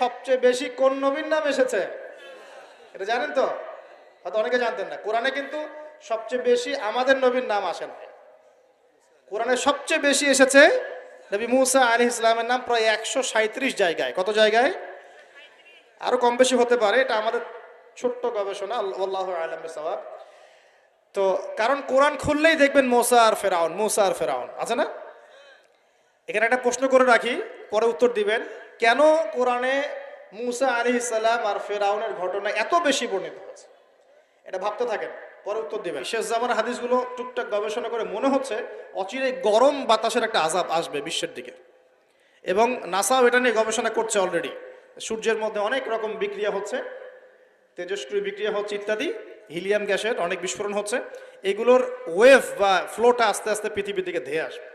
সবচেয়ে বেশি কোন নবীর নাম এসেছে? এটা জানেন তো? হয়তো অনেকে জানতেন না। কোরআনে কিন্তু সবচেয়ে বেশি আমাদের নবীর নাম আসে না কোরআনে সবচেয়ে বেশি এসেছে নবী মুসা আলী ইসলামের নাম প্রায় একশো সাঁত্রিশ জায়গায়। কত জায়গায়? আরও কম বেশি হতে পারে। এটা আমাদের ছোট্ট গবেষণা আল্লাহ আলম সবাব তো কারণ কোরআন খুললেই দেখবেন মোসা আর ফেরাউন, মোসা আর ফেরাউন। আছে না? এখানে একটা প্রশ্ন করে রাখি, পরে উত্তর দিবেন। কেন কোরআনে মুসা আলী ইসলাম আর ফেরাউনের ঘটনা এত বেশি বর্ণিত হয়েছে এটা ভাবতে থাকেন, পরে উত্তর দিবেন। শেষ জামার হাদিসগুলো টুকটাক গবেষণা করে মনে হচ্ছে অচিরে গরম বাতাসের একটা আজাব আসবে বিশ্বের দিকে। এবং নাসাও এটা নিয়ে গবেষণা করছে অলরেডি সূর্যের মধ্যে অনেক রকম বিক্রিয়া হচ্ছে, তেজস্ক্রিয় বিক্রিয়া হচ্ছে ইত্যাদি, হিলিয়াম গ্যাসের অনেক বিস্ফোরণ হচ্ছে। এগুলোর ওয়েভ বা ফ্লোটা আস্তে আস্তে পৃথিবীর দিকে ধেয়ে আসবে।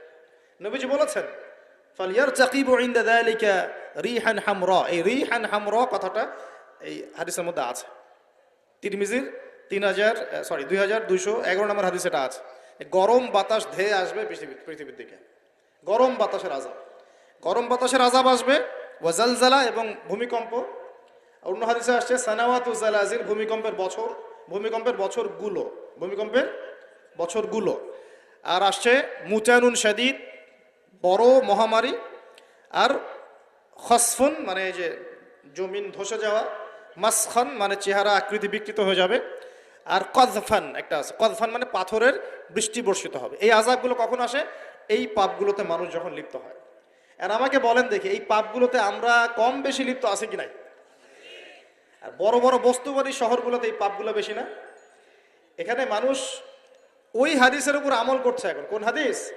নবীজি বলেছেন ফালিয়ার চাকিব ইন্দা দালিকা রিহান হামরা। এই রিহান হামরা কথাটা এই হাদিসের মধ্যে আছে। তিরমিজির তিন হাজার সরি দুই হাজার দুইশো এগারো নম্বর হাদিস এটা আছে। গরম বাতাস ধেয়ে আসবে পৃথিবী, পৃথিবীর দিকে। গরম বাতাসের আজাব গরম বাতাসের আজাব আসবে ওয়াজালজালা এবং ভূমিকম্প। অন্য হাদিসে আসছে, সানাওয়াতু জালাজির ভূমিকম্পের বছর, ভূমিকম্পের বছরগুলো ভূমিকম্পের বছরগুলো। আর আসছে মুচানুন শাদিদ বড় মহামারী আর খসফুন মানে এই যে জমিন ধসে যাওয়া, মাসখান মানে চেহারা আকৃতি বিকৃত হয়ে যাবে। আর কজফান একটা আছে। কজফান মানে পাথরের বৃষ্টি বর্ষিত হবে। এই আজাবগুলো কখন আসে? এই পাপগুলোতে মানুষ যখন লিপ্ত হয়। আর আমাকে বলেন দেখি, এই পাপগুলোতে আমরা কম বেশি লিপ্ত আছে কি নাই? আর বড় বড় বস্তুবাদী শহরগুলোতে এই পাপগুলো বেশি না। এখানে মানুষ ওই হাদিসের উপর আমল করছে এখন। কোন হাদিস?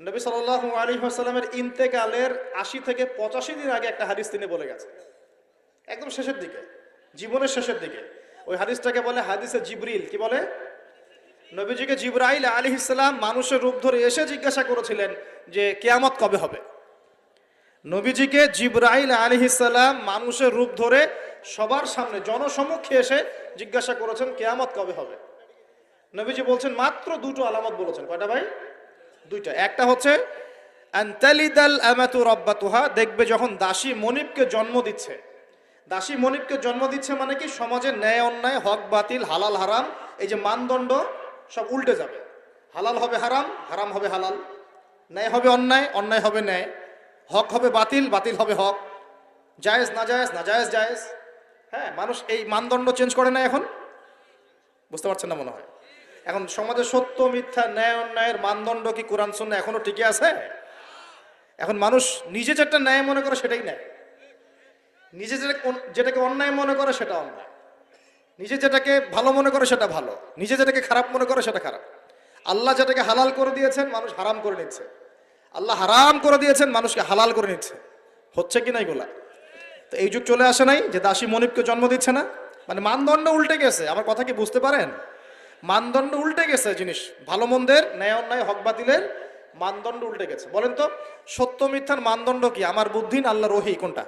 নবী সাল আলী আসাল্লামের ইন্তেকালের আশি থেকে পঁচাশি দিন আগে একটা হাদিস তিনি বলে গেছে একদম শেষের দিকে, জীবনের শেষের দিকে। ওই হাদিসটাকে বলে হাদিসে জিবরিল, কি বলে? নবীজিকে জিব্রাইল আলী ইসলাম মানুষের রূপ ধরে এসে জিজ্ঞাসা করেছিলেন যে কেয়ামত কবে হবে? নবীজিকে জিব্রাইল আলী ইসলাম মানুষের রূপ ধরে সবার সামনে, জনসমক্ষে এসে জিজ্ঞাসা করেছেন কেয়ামত কবে হবে? নবীজি বলছেন, মাত্র দুটো আলামত বলেছেন। কয়টা ভাই? দুইটা। একটা হচ্ছে দেখবে যখন দাসী মনিবকে জন্ম দিচ্ছে। দাসী মনিবকে জন্ম দিচ্ছে মানে কি? সমাজে ন্যায়, অন্যায়, হক, বাতিল, হালাল, হারাম, এই যে মানদণ্ড সব উল্টে যাবে। হালাল হবে হারাম হারাম হবে হালাল। ন্যায় হবে অন্যায় অন্যায় হবে ন্যায়। হক হবে বাতিল বাতিল হবে হক। জায়েজ, না জায়েজ না জায়েজ জায়েজ। হ্যাঁ মানুষ এই মানদণ্ড চেঞ্জ করে না এখন? বুঝতে পারছেন না মনে হয়? এখন সমাজে সত্য, মিথ্যা, ন্যায়, অন্যায়ের মানদণ্ড কি কোরআন শূন্য এখনও টিকে আছে? এখন মানুষ নিজে যেটা ন্যায় মনে করে সেটাই ন্যায় নিজে যেটা যেটাকে অন্যায় মনে করে সেটা অন্যায়। নিজে যেটাকে ভালো মনে করে সেটা ভালো। নিজে যেটাকে খারাপ মনে করে সেটা খারাপ। আল্লাহ যেটাকে হালাল করে দিয়েছেন, মানুষ হারাম করে নিচ্ছে। আল্লাহ হারাম করে দিয়েছেন, মানুষকে হালাল করে নিচ্ছে। হচ্ছে কি না এগুলা? তো এই যুগ চলে আসে নাই যে দাসী মনিবকে জন্ম দিচ্ছে না। মানে মানদণ্ড উল্টে গেছে। আমার কথা কি বুঝতে পারেন? মানদণ্ড উল্টে গেছে জিনিস। ভালো মন্দের, ন্যায় অন্যায়, হক বাতিলের মানদণ্ড উল্টে গেছে। বলেন তো, সত্য মিথ্যার মানদণ্ড কি? আমার বুদ্ধি না আল্লাহ রহি কোনটা?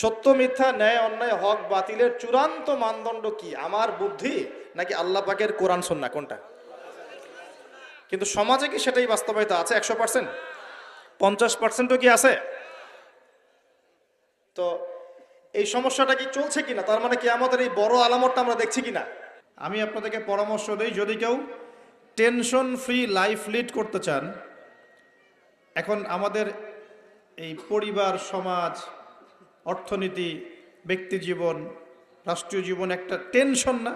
সত্য মিথ্যা, ন্যায় অন্যায়, হক বাতিলের চূড়ান্ত মানদণ্ড কি? আমার বুদ্ধি নাকি আল্লাহ পাকের কোরআন সন্না কোনটা? কিন্তু সমাজে কি সেটাই বাস্তবায়িত আছে? একশো পার্সেন্ট? পঞ্চাশ পার্সেন্টও কি আছে? তো এই সমস্যাটা কি চলছে কিনা? তার মানে কি আমাদের এই বড় আলামতটা আমরা দেখছি কিনা? আমি আপনাদেরকে পরামর্শ দিই, যদি কেউ টেনশন ফ্রি লাইফ লিড করতে চান, এখন আমাদের এই পরিবার, সমাজ, অর্থনীতি, ব্যক্তি জীবন, রাষ্ট্রীয় জীবন একটা টেনশন না।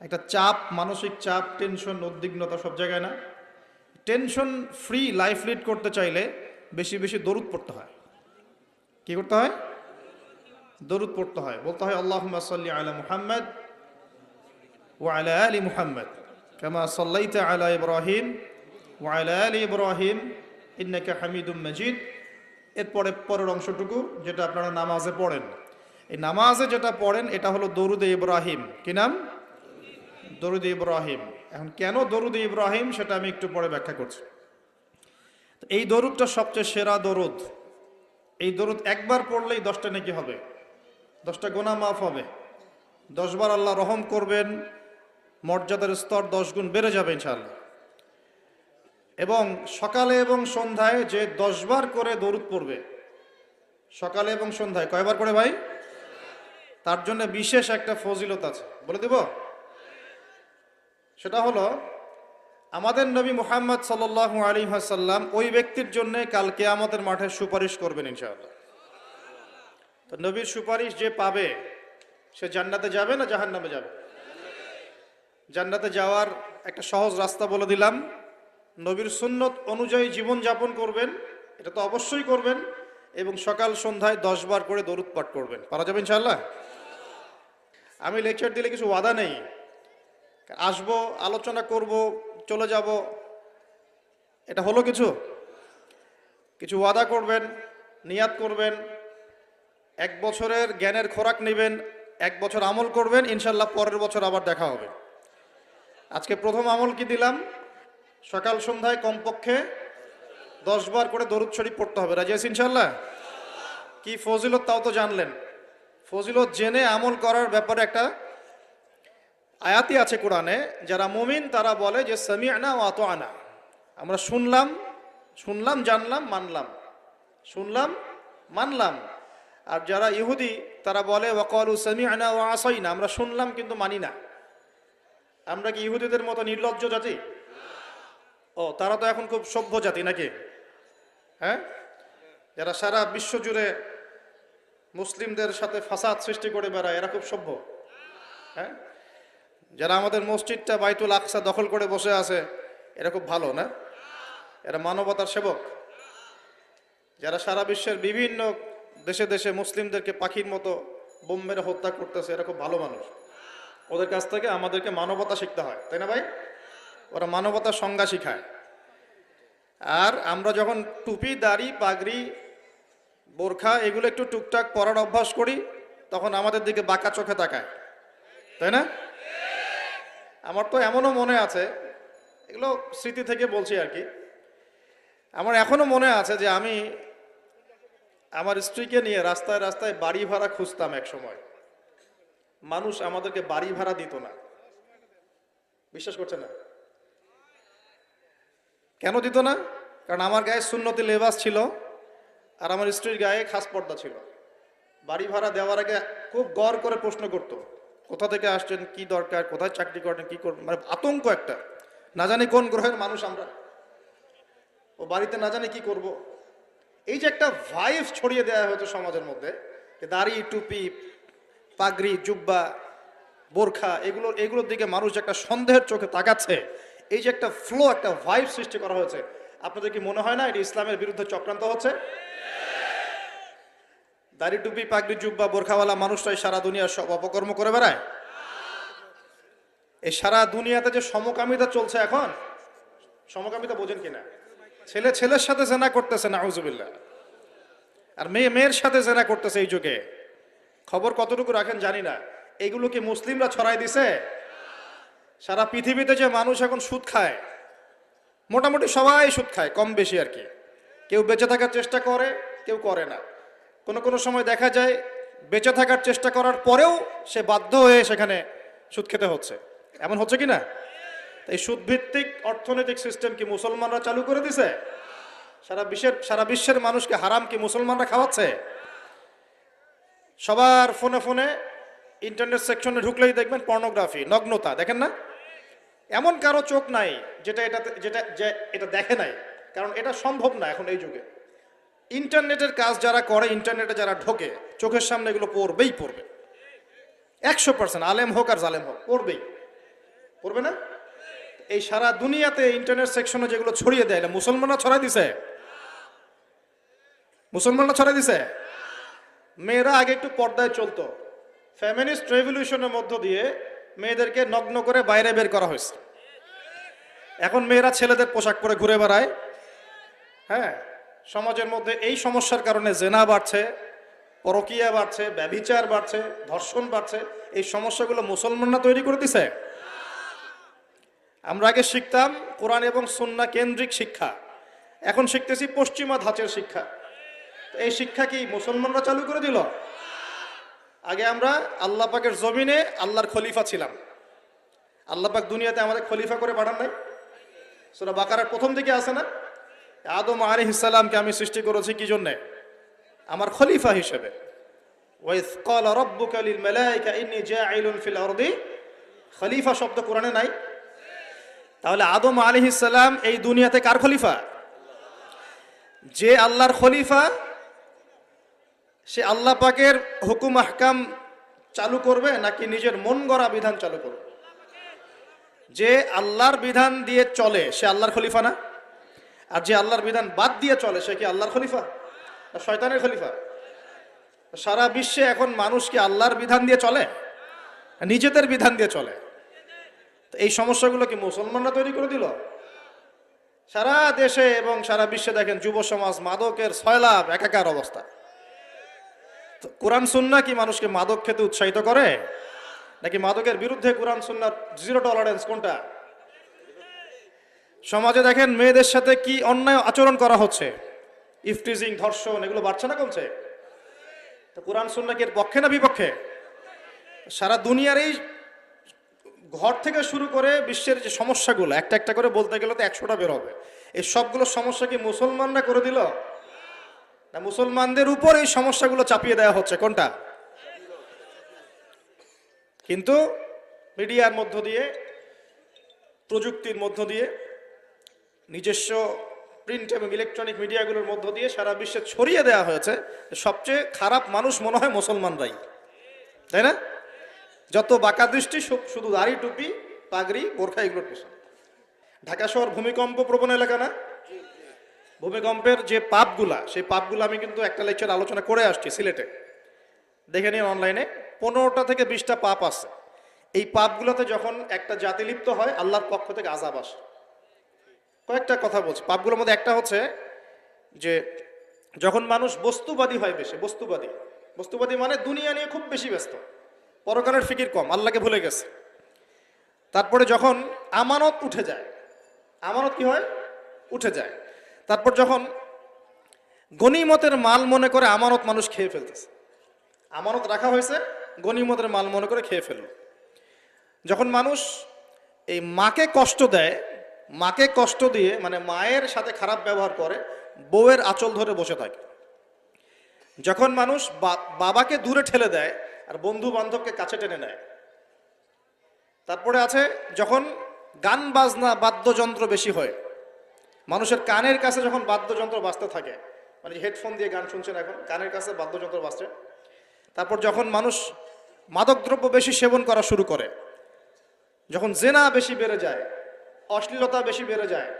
একটা চাপ, মানসিক চাপ, টেনশন, উদ্বিগ্নতা সব জায়গায় না। টেনশন ফ্রি লাইফ লিড করতে চাইলে বেশি বেশি দরুদ পড়তে হয়। কি করতে হয়? দরুদ পড়তে হয়। বলতে হয় আল্লাহ সাল্লি আলা মুহাম্মদ আলী মুহাম্মদ কামা সাল্লাইতে আলা ইব্রাহিম ও আলা আলী ইব্রাহিম ইন্নাকা হামিদুম মজিদ এরপরে পরের অংশটুকু, যেটা আপনারা নামাজে পড়েন। এই নামাজে যেটা পড়েন, এটা হলো দরুদে ইব্রাহিম। কি নাম? দরুদ ইব্রাহিম। এখন কেন দরুদ ইব্রাহিম, সেটা আমি একটু পরে ব্যাখ্যা করছি। এই দরুদটা সবচেয়ে সেরা দরুদ। এই দরুদ একবার পড়লেই দশটা নাকি হবে। দশটা গোনা মাফ হবে। দশবার আল্লাহ রহম করবেন মর্যাদার স্তর দশ গুণ বেড়ে যাবে ইনশাআল্লাহ। এবং সকালে এবং সন্ধ্যায় যে দশবার করে দরুদ পড়বে, সকালে এবং সন্ধ্যায়, কয়বার করে ভাই? তার জন্য বিশেষ একটা ফজিলত আছে। বলে দেব? সেটা হলো, আমাদের নবী মুহাম্মদ সাল্লাল্লাহু আলী হাসাল্লাম ওই ব্যক্তির জন্য কালকে আমাদের মাঠে সুপারিশ করবেন ইনশাআল্লাহ। তো নবীর সুপারিশ যে পাবে, সে জান্নাতে যাবে না জাহান্নামে যাবে? জান্নাতে যাওয়ার একটা সহজ রাস্তা বলে দিলাম। নবীর সুন্নত অনুযায়ী জীবন যাপন করবেন, এটা তো অবশ্যই করবেন, এবং সকাল সন্ধ্যায় দশ বার করে দরুদ পাঠ করবেন। পারা যাবে ইনশাল্লাহ আমি লেকচার দিলে কিছু ওয়াদা নেই। আসব, আলোচনা করব, চলে যাব। এটা হলো কিছু? কিছু ওয়াদা করবেন, নিয়াত করবেন, এক বছরের জ্ঞানের খোরাক নেবেন, এক বছর আমল করবেন ইনশাল্লাহ পরের বছর আবার দেখা হবে। আজকে প্রথম আমল কি দিলাম? সকাল সন্ধ্যায় কমপক্ষে দশ বার করে দরুদ শরীফ পড়তে হবে। রাজি আছি ইনশাল্লাহ কি ফজিলত তাও তো জানলেন। ফজিলত জেনে আমল করার ব্যাপারে একটা আয়াতি আছে কোরআনে, যারা মুমিন তারা বলে যে সামি আনা ও আত আনা আমরা শুনলাম শুনলাম, জানলাম, মানলাম। শুনলাম, মানলাম। আর যারা ইহুদি তারা বলে ওয়াকলু সামি আনা ও আসই না আমরা শুনলাম কিন্তু মানি না। আমরা কি ইহুদিদের মতো নির্লজ্জ জাতি? ও, তারা তো এখন খুব সভ্য জাতি নাকি? হ্যাঁ? যারা সারা বিশ্ব জুড়ে মুসলিমদের সাথে ফাসাদ সৃষ্টি করে বেড়ায়, এরা খুব সভ্য। হ্যাঁ? যারা আমাদের মসজিদটা বাইতুল আকসা দখল করে বসে আছে, এরা খুব ভালো, না? এরা মানবতার সেবক। যারা সারা বিশ্বের বিভিন্ন দেশে দেশে মুসলিমদেরকে পাখির মতো বোম মেরে হত্যা করতেছে, এরা খুব ভালো মানুষ। ওদের কাছ থেকে আমাদেরকে মানবতা শিখতে হয়, তাই না ভাই? ওরা মানবতার সংজ্ঞা শিখায়। আর আমরা যখন টুপি, দাড়ি, পাগড়ি, বোরখা, এগুলো একটু টুকটাক পরার অভ্যাস করি, তখন আমাদের দিকে বাঁকা চোখে তাকায়, তাই না? আমার তো এমনও মনে আছে, এগুলো স্মৃতি থেকে বলছি আর কি। আমার এখনও মনে আছে যে আমি আমার স্ত্রীকে নিয়ে রাস্তায় রাস্তায় বাড়ি ভাড়া খুঁজতাম এক সময়। মানুষ আমাদেরকে বাড়ি ভাড়া দিত না। বিশ্বাস করছে না? কেন দিত না? কারণ আমার গায়ে সুন্নতি লেবাস ছিল আর আমার স্ত্রীর গায়ে খাস পর্দা ছিল। বাড়ি ভাড়া দেওয়ার আগে খুব গড় করে প্রশ্ন করত, কোথা থেকে আসছেন, কি দরকার, কোথায় চাকরি করেন, কি করবেন? মানে আতঙ্ক একটা। না জানি কোন গ্রহের মানুষ আমরা। ও বাড়িতে না জানি কি করব। এই যে একটা ভাইভ ছড়িয়ে দেওয়া হয়েছে সমাজের মধ্যে দাড়ি, টুপি পাগড়ি, জুব্বা, বোরখা, এগুলো, এগুলোর দিকে মানুষ একটা সন্দেহের চোখে তাকাচ্ছে, এই যে একটা ফ্লো একটা ভাইব সৃষ্টি করা হয়েছে, আপনাদের কি মনে হয় না এটি ইসলামের বিরুদ্ধে চক্রান্ত হচ্ছে? দাড়ি টুপি, পাগড়ি, জুব্বা, বোরখাওয়ালা মানুষটাই সারা দুনিয়ার সব অপকর্ম করে বেড়ায়। এই সারা দুনিয়াতে যে সমকামিতা চলছে এখন, সমকামিতা বোঝেন কিনা? ছেলে, ছেলের সাথে জেনা করতেছে না আউজুবিল্লা আর মেয়ে, মেয়ের সাথে জেনা করতেছে এই যুগে। খবর কতটুকু রাখেন জানি না। এগুলো কি মুসলিমরা ছড়াই দিছে? সারা পৃথিবীতে যে মানুষ এখন সুদ খায়, মোটামুটি সবাই সুদ খায়, কম বেশি আর কি। কেউ বেঁচে থাকার চেষ্টা করে, কেউ করে না। কোনো কোনো সময় দেখা যায়, বেঁচে থাকার চেষ্টা করার পরেও সে বাধ্য হয়ে সেখানে সুদ খেতে হচ্ছে। এমন হচ্ছে কি না? এই সুদভিত্তিক অর্থনৈতিক সিস্টেম কি মুসলমানরা চালু করে দিছে? সারা বিশ্বের সারা বিশ্বের মানুষকে হারাম কি মুসলমানরা খাওয়াচ্ছে? সবার ফোনে ফোনে ইন্টারনেট সেকশনে ঢুকলেই দেখবেন পর্নোগ্রাফি নগ্নতা, দেখেন না? এমন কারও চোখ নাই যেটা এটা যেটা, যে এটা দেখে নাই, কারণ এটা সম্ভব না এখন এই যুগে। ইন্টারনেটের কাজ যারা করে ইন্টারনেটে যারা ঢোকে, চোখের সামনে এগুলো পড়বেই পড়বে। একশো পার্সেন্ট আলেম হোক আর জালেম হোক, পড়বেই। পড়বে না? এই সারা দুনিয়াতে ইন্টারনেট সেকশনে যেগুলো ছড়িয়ে দেয় মুসলমানরা ছড়াই দিছে। মুসলমানরা ছড়াই দিছে? মেয়েরা আগে একটু পর্দায় চলতো। ফ্যামিনিস্ট রেভলিউশনের মধ্য দিয়ে মেয়েদেরকে নগ্ন করে বাইরে বের করা হয়েছে। এখন মেয়েরা ছেলেদের পোশাক পরে ঘুরে বেড়ায়। হ্যাঁ সমাজের মধ্যে এই সমস্যার কারণে জেনা বাড়ছে, পরকিয়া বাড়ছে, ব্যভিচার বাড়ছে, ধর্ষণ বাড়ছে। এই সমস্যাগুলো মুসলমানরা তৈরি করে দিছে। আমরা আগে শিখতাম কোরআন এবং সুন্না কেন্দ্রিক শিক্ষা। এখন শিখতেছি পশ্চিমা ধাঁচের শিক্ষা। তো এই শিক্ষা কি মুসলমানরা চালু করে দিল। আগে আমরা আল্লাহ পাকের জমিনে আল্লাহর খলিফা ছিলাম। আল্লাহ পাক দুনিয়াতে আমাদের খলিফা করে পাঠান নাই। সেটা বাকারার প্রথম দিকে আসে না? আদম আলী ইসালামকে আমি সৃষ্টি করেছি কি জন্যে? আমার খলিফা হিসেবে। খলিফা শব্দ কোরআনে নাই। তাহলে আদম আলাইহিস সালাম এই দুনিয়াতে কার খলিফা? যে আল্লাহর খলিফা সে আল্লাহ পাকের হুকুম আহকাম চালু করবে নাকি নিজের মন গড়া বিধান চালু করবে? যে আল্লাহর বিধান দিয়ে চলে, সে আল্লাহর খলিফা না? আর যে আল্লাহর বিধান বাদ দিয়ে চলে, সে কি আল্লাহর খলিফা? শয়তানের খলিফা? সারা বিশ্বে এখন মানুষ কি আল্লাহর বিধান দিয়ে চলে? নিজেদের বিধান দিয়ে চলে? তো এই সমস্যাগুলো কি মুসলমানরা তৈরি করে দিল? সারা দেশে এবং সারা বিশ্বে দেখেন যুব সমাজ মাদকের ছয়লাভ একাকার অবস্থা। কোরআন সুন্না কি মানুষকে মাদক খেতে উৎসাহিত করে? নাকি মাদকের বিরুদ্ধে কোরআন সুন্নার জিরো টলারেন্স কোনটা? সমাজে দেখেন, মেয়েদের সাথে কি অন্যায় আচরণ করা হচ্ছে? ইফটিজিং, ধর্ষণ, এগুলো বাড়ছে না কমছে? তো কোরআন সুন্না কি এর পক্ষে না বিপক্ষে? সারা দুনিয়ার এই ঘর থেকে শুরু করে বিশ্বের যে সমস্যাগুলো, একটা একটা করে বলতে গেলে তো একশোটা বের হবে। এই সবগুলো সমস্যা কি মুসলমানরা করে দিল? না মুসলমানদের উপর এই সমস্যাগুলো চাপিয়ে দেওয়া হচ্ছে, কোনটা? কিন্তু মিডিয়ার মধ্য দিয়ে, প্রযুক্তির মধ্য দিয়ে, নিজস্ব প্রিন্ট এবং ইলেকট্রনিক মিডিয়াগুলোর মধ্য দিয়ে সারা বিশ্বে ছড়িয়ে দেওয়া হয়েছে সবচেয়ে খারাপ মানুষ মনে হয় মুসলমানরাই। তাই না? যত বাঁকা দৃষ্টি শুধু দাড়ি, টুপি, পাগড়ি, বোরখা, এগুলোর পেছনে। ঢাকা শহর ভূমিকম্প প্রবণ এলাকা না? ভূমিকম্পের যে পাপগুলা, সেই পাপগুলো আমি কিন্তু একটা লেকচার আলোচনা করে আসছি সিলেটে। দেখে নিন অনলাইনে, পনেরোটা থেকে বিশটা পাপ আছে। এই পাপগুলোতে যখন একটা জাতি লিপ্ত হয়, আল্লাহর পক্ষ থেকে আজাব আসে। কয়েকটা কথা বলছি। পাপগুলোর মধ্যে একটা হচ্ছে যে, যখন মানুষ বস্তুবাদী হয় বেশি, বস্তুবাদী। বস্তুবাদী মানে দুনিয়া নিয়ে খুব বেশি ব্যস্ত। পরকালের ফিকির কম, আল্লাহকে ভুলে গেছে। তারপরে যখন আমানত উঠে যায়, আমানত কি হয়? উঠে যায়। তারপর যখন গনিমতের মাল মনে করে আমানত মানুষ খেয়ে ফেলতেছে। আমানত রাখা হয়েছে গনিমতের মাল মনে করে খেয়ে ফেলল। যখন মানুষ এই মাকে কষ্ট দেয়, মাকে কষ্ট দিয়ে মানে মায়ের সাথে খারাপ ব্যবহার করে, বউয়ের আঁচল ধরে বসে থাকে। যখন মানুষ বাবাকে দূরে ঠেলে দেয় আর বন্ধু বান্ধবকে কাছে টেনে নেয়। তারপরে আছে, যখন গান বাজনা বাদ্যযন্ত্র বেশি হয় মানুষের কানের কাছে যখন বাদ্যযন্ত্র বাজতে থাকে মানে হেডফোন দিয়ে গান শুনছেন এখন, কানের কাছে বাদ্যযন্ত্র বাজছে, তারপর যখন মানুষ মাদকদ্রব্য বেশি সেবন করা শুরু করে, যখন জেনা বেশি বেড়ে যায়, অশ্লীলতা বেশি বেড়ে যায়,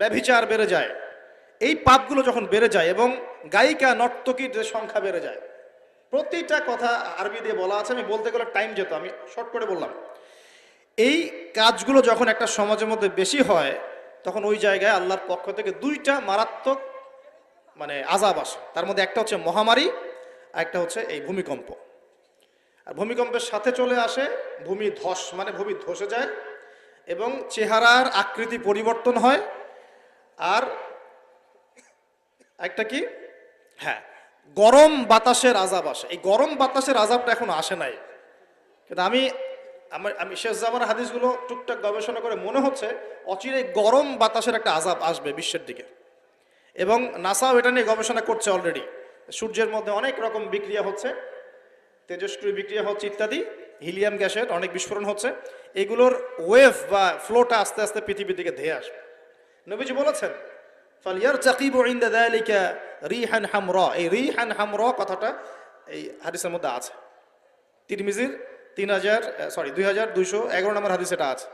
ব্যভিচার বেড়ে যায়, এই পাপগুলো যখন বেড়ে যায় এবং গায়িকা, নর্তকীর যে সংখ্যা বেড়ে যায়, প্রতিটা কথা আরবি দিয়ে বলা আছে, আমি বলতে গেলে টাইম যেত, আমি শর্ট করে বললাম। এই কাজগুলো যখন একটা সমাজের মধ্যে বেশি হয় তখন ওই জায়গায় আল্লাহর পক্ষ থেকে দুইটা মারাত্মক মানে আজাব আসে। তার মধ্যে একটা হচ্ছে মহামারী, আর একটা হচ্ছে এই ভূমিকম্প। আর ভূমিকম্পের সাথে চলে আসে ভূমি ধস মানে ভূমি ধসে যায় এবং চেহারার আকৃতি পরিবর্তন হয়। আর একটা কি? হ্যাঁ গরম বাতাসের আজাব আসে। এই গরম বাতাসের আজাবটা এখন আসে নাই। কিন্তু আমি আমার, আমি শেষ জামার হাদিসগুলো টুকটাক গবেষণা করে মনে হচ্ছে অচিরে গরম বাতাসের একটা আজাব আসবে বিশ্বের দিকে। এবং নাসাও এটা নিয়ে গবেষণা করছে অলরেডি সূর্যের মধ্যে অনেক রকম বিক্রিয়া হচ্ছে, তেজস্ক্রিয় বিক্রিয়া হচ্ছে ইত্যাদি, হিলিয়াম গ্যাসের অনেক বিস্ফোরণ হচ্ছে, এগুলোর ওয়েভ বা ফ্লোটা আস্তে আস্তে পৃথিবীর দিকে ধেয়ে আসবে। নবীজি বলেছেন ফালিয়ার চাকিব ইন্দা দালিকা রিহান হামর এই রি রিহান হামর কথাটা এই হাদিসের মধ্যে আছে। তিরমিজির তিন হাজার সরি দুই হাজার দুইশো এগারো নম্বর হাদিস এটা আছে।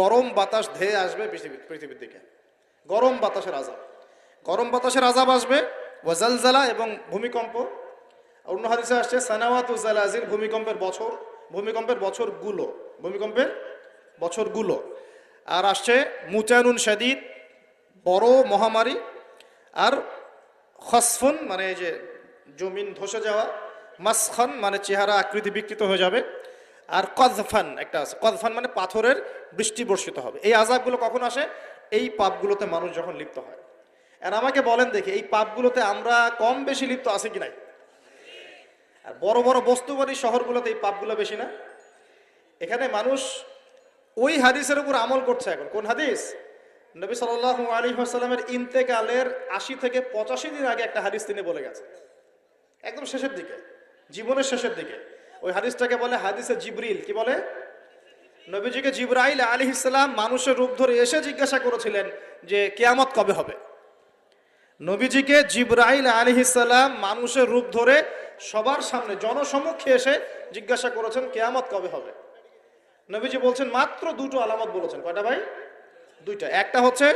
গরম বাতাস ধেয়ে আসবে পৃথিবী পৃথিবীর দিকে। গরম বাতাসের আজাব গরম বাতাসের আজাব আসবে ওয়াজালজালা এবং ভূমিকম্প। অন্য হাদিসে আসছে, সানাওয়াত জালাজির ভূমিকম্পের বছর, ভূমিকম্পের বছরগুলো ভূমিকম্পের বছরগুলো। আর আসছে, মুচানুন শাদিদ, বড় মহামারী, আর খসফুন মানে যে জমিন ধসে যাওয়া, মাসখান মানে চেহারা আকৃতি বিকৃত হয়ে যাবে। আর কদফান একটা আছে। কদফান মানে পাথরের বৃষ্টি বর্ষিত হবে। এই আজাবগুলো কখন আসে? এই পাপগুলোতে মানুষ যখন লিপ্ত হয়। আর আমাকে বলেন দেখি, এই পাপগুলোতে আমরা কম বেশি লিপ্ত আছে কি নাই? আর বড় বড় বস্তুবাদী শহরগুলোতে এই পাপগুলো বেশি না। এখানে মানুষ ওই হাদিসের উপর আমল করছে এখন। কোন হাদিস? নবী সাল্লাল্লাহু আলী আসাল্লামের ইন্তেকালের আশি থেকে পঁচাশি দিন আগে একটা হাদিস তিনি বলে গেছে একদম শেষের দিকে, জীবনের শেষের দিকে। ওই হাদিসটাকে বলে হাদিসে জিবরিল, কি বলে? নবীজিকে জিব্রাইল আলী ইসলাম মানুষের রূপ ধরে এসে জিজ্ঞাসা করেছিলেন যে কেয়ামত কবে হবে? নবীজিকে জিব্রাইল আলী ইসলাম মানুষের রূপ ধরে সবার সামনে, জনসমক্ষে এসে জিজ্ঞাসা করেছেন কেয়ামত কবে হবে? নবীজি বলছেন, মাত্র দুটো আলামত বলেছেন। কয়টা ভাই? দুইটা। একটা হচ্ছে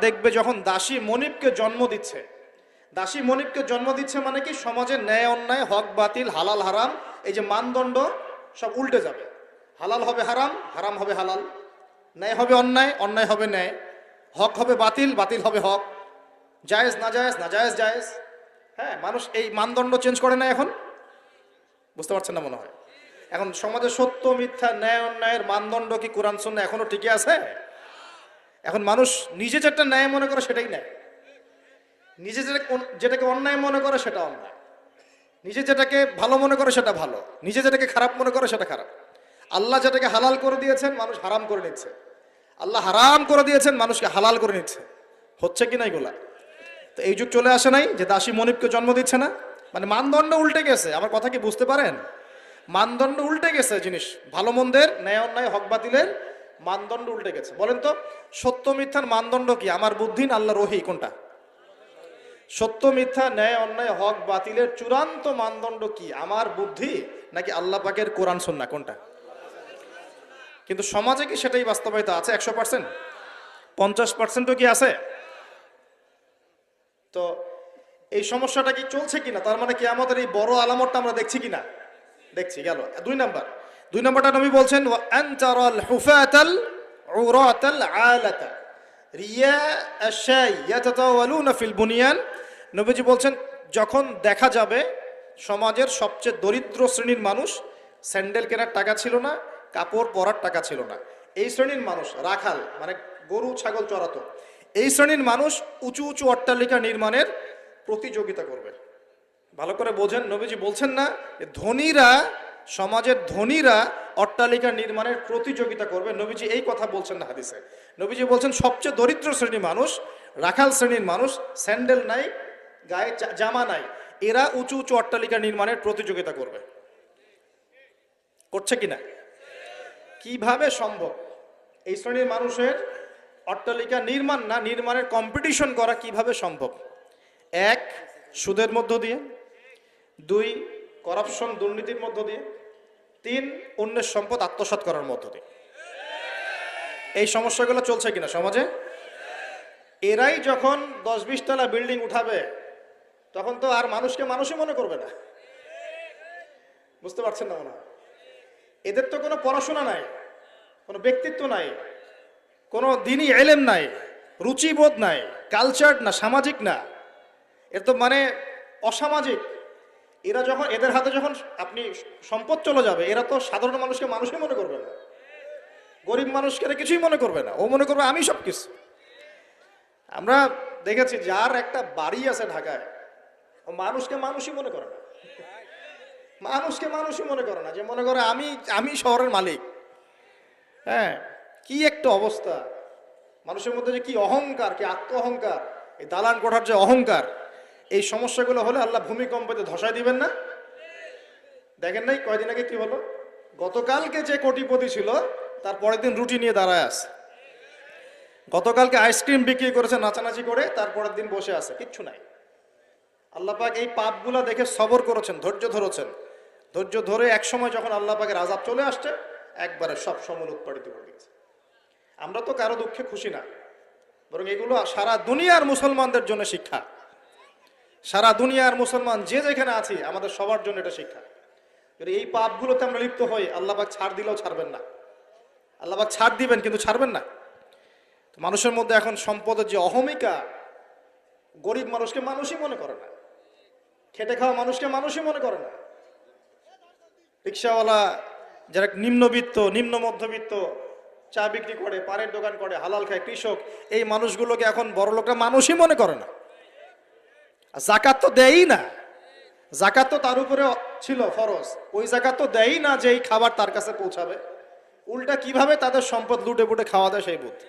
দেখবে যখন দাসী মনিবকে জন্ম দিচ্ছে দাসী মনিবকে জন্ম দিচ্ছে মানে কি? সমাজে ন্যায় অন্যায়, হক বাতিল, হালাল হারাম, এই যে মানদণ্ড সব উল্টে যাবে। হালাল হবে হারাম হারাম হবে হালাল। ন্যায় হবে অন্যায় অন্যায় হবে ন্যায়। হক হবে বাতিল বাতিল হবে হক। জায়েজ, না জায়েজ না জায়েজ জায়েজ। হ্যাঁ মানুষ এই মানদণ্ড চেঞ্জ করে না এখন? বুঝতে পারছেন না মনে হয়? এখন সমাজে সত্য, মিথ্যা, ন্যায়, অন্যায়ের মানদণ্ড কি কোরআন শূন্য এখনও টিকে আছে? এখন মানুষ নিজে যেটা ন্যায় মনে করে সেটাই ন্যায়। নিজে যেটা যেটাকে অন্যায় মনে করে সেটা অন্যায়। নিজে যেটাকে ভালো মনে করে সেটা ভালো। নিজে যেটাকে খারাপ মনে করে সেটা খারাপ। আল্লাহ যেটাকে হালাল করে দিয়েছেন, মানুষ হারাম করে নিচ্ছে। আল্লাহ হারাম করে দিয়েছেন, মানুষকে হালাল করে নিচ্ছে। হচ্ছে কি না এগুলা? তো এই যুগ চলে আসে নাই যে দাসী মনিবকে জন্ম দিচ্ছে না। মানে মানদণ্ড উল্টে গেছে। আমার কথা কি বুঝতে পারেন? মানদণ্ড উল্টে গেছে জিনিস। ভালো মন্দের, ন্যায় অন্যায়, হক বাতিলের মানদণ্ড উল্টে গেছে। বলেন তো, সত্য মিথ্যার মানদণ্ড কি? আমার বুদ্ধি না আল্লাহ রহি কোনটা? সত্য, মিথ্যা, ন্যায়, অন্যায়, হক, বাতিলের চূড়ান্ত মানদণ্ড কি? আমার বুদ্ধি নাকি আল্লাহ পাকের কোরআন সন্না কোনটা? কিন্তু সমাজে কি সেটাই বাস্তবায়িত আছে? একশো পার্সেন্ট? পঞ্চাশ পার্সেন্টও কি আছে? তো এই সমস্যাটা কি চলছে কিনা? তার মানে কি আমাদের এই বড় আলামতটা আমরা দেখছি কিনা? দেখছি, গেল। দুই নাম্বার। দুই নাম্বারটা নবী বলছেন আনতারাল হুফাতাল আলাতা। রিয়া আশাই ইয়াতাতাওয়ালুনা ফিল বুনিয়ান নবীজি বলছেন, যখন দেখা যাবে সমাজের সবচেয়ে দরিদ্র শ্রেণির মানুষ, স্যান্ডেল কেনার টাকা ছিল না, কাপড় পরার টাকা ছিল না। এই শ্রেণির মানুষ, রাখাল মানে গরু, ছাগল চড়াতো, এই শ্রেণির মানুষ উঁচু উঁচু অট্টালিকা নির্মাণের প্রতিযোগিতা করবে। ভালো করে বোঝেন, নবীজি বলছেন না ধনীরা, সমাজের ধনীরা অট্টালিকা নির্মাণের প্রতিযোগিতা করবে। নবীজি এই কথা বলছেন না হাদিসে। নবীজি বলছেন, সবচেয়ে দরিদ্র শ্রেণির মানুষ, রাখাল শ্রেণির মানুষ, স্যান্ডেল নাই গায়ে জামা নাই। এরা উঁচু উঁচু অট্টালিকা নির্মাণের প্রতিযোগিতা করবে। করছে কিনা? কীভাবে সম্ভব? এই শ্রেণির মানুষের অট্টালিকা নির্মাণ না নির্মাণের কম্পিটিশন করা কীভাবে সম্ভব? এক, সুদের মধ্য দিয়ে। দুই করাপশন দুর্নীতির মধ্য দিয়ে। তিন, অন্যের সম্পদ আত্মসাৎ করার মধ্য দিয়ে। এই সমস্যাগুলো চলছে কিনা সমাজে? এরাই যখন দশ বিশ তলা বিল্ডিং উঠাবে তখন তো আর মানুষকে মানুষই মনে করবে না। বুঝতে পারছেন না মনে এদের তো কোনো পড়াশোনা নাই, কোনো ব্যক্তিত্ব নাই, কোনো দিনই এলেম নাই, রুচিবোধ নাই কালচার না, সামাজিক না। এর তো মানে অসামাজিক। এরা যখন, এদের হাতে যখন আপনি সম্পদ চলে যাবে, এরা তো সাধারণ মানুষকে মানুষই মনে করবে না। গরিব মানুষকে এরা কিছুই মনে করবে না। ও মনে করবে, আমি সব কিছু আমরা দেখেছি, যার একটা বাড়ি আছে ঢাকায় ও মানুষকে মানুষই মনে করে না। মানুষকে মানুষই মনে করে না যে মনে করে আমি আমি শহরের মালিক। হ্যাঁ কি একটা অবস্থা। মানুষের মধ্যে যে কি অহংকার, কি আত্ম অহংকার এই দালান কোঠার যে অহংকার, এই সমস্যাগুলো হলে আল্লাহ ভূমিকম্পতে ধসায় দিবেন না। দেখেন নাই কয়দিন আগে কি হলো? গতকালকে যে কোটিপতি ছিল, তার পরের দিন রুটি নিয়ে দাঁড়ায় আছে। গতকালকে আইসক্রিম বিক্রি করেছে, নাচানাচি করে তারপরের দিন বসে আছে, কিচ্ছু নাই। আল্লাহ পাক এই পাপগুলা দেখে সবর করেছেন, ধৈর্য ধরেছেন। ধৈর্য ধরে এক সময় যখন আল্লাহ পাকের আজাব চলে আসছে, একবারে সব সময় উৎপাদিত করে দিয়েছে আমরা তো কারও দুঃখে খুশি না, বরং এগুলো সারা দুনিয়ার মুসলমানদের জন্য শিক্ষা। সারা দুনিয়ার মুসলমান যে যেখানে আছি, আমাদের সবার জন্য এটা শিক্ষা। যদি এই পাপগুলোতে আমরা লিপ্ত হই আল্লাহ পাক ছাড় দিলেও ছাড়বেন না। আল্লাহ পাক ছাড় দিবেন, কিন্তু ছাড়বেন না। মানুষের মধ্যে এখন সম্পদের যে অহমিকা, গরিব মানুষকে মানুষই মনে করে না। খেটে খাওয়া মানুষকে মানুষই মনে করে না। রিক্সাওয়ালা যারা নিম্নবিত্ত, নিম্ন মধ্যবিত্ত, চা বিক্রি করে, পানের দোকান করে, হালাল খায়, কৃষক, এই মানুষগুলোকে এখন বড় লোকরা মানুষই মনে করে না। জাকাত তো দেয়ই না। জাকাত তো তার উপরে ছিল ফরজ। ওই জাকাত তো দেয়ই না যে এই খাবার তার কাছে পৌঁছাবে। উল্টা কীভাবে তাদের সম্পদ লুটে পুটে খাওয়া দেয় সেই বুদ্ধি।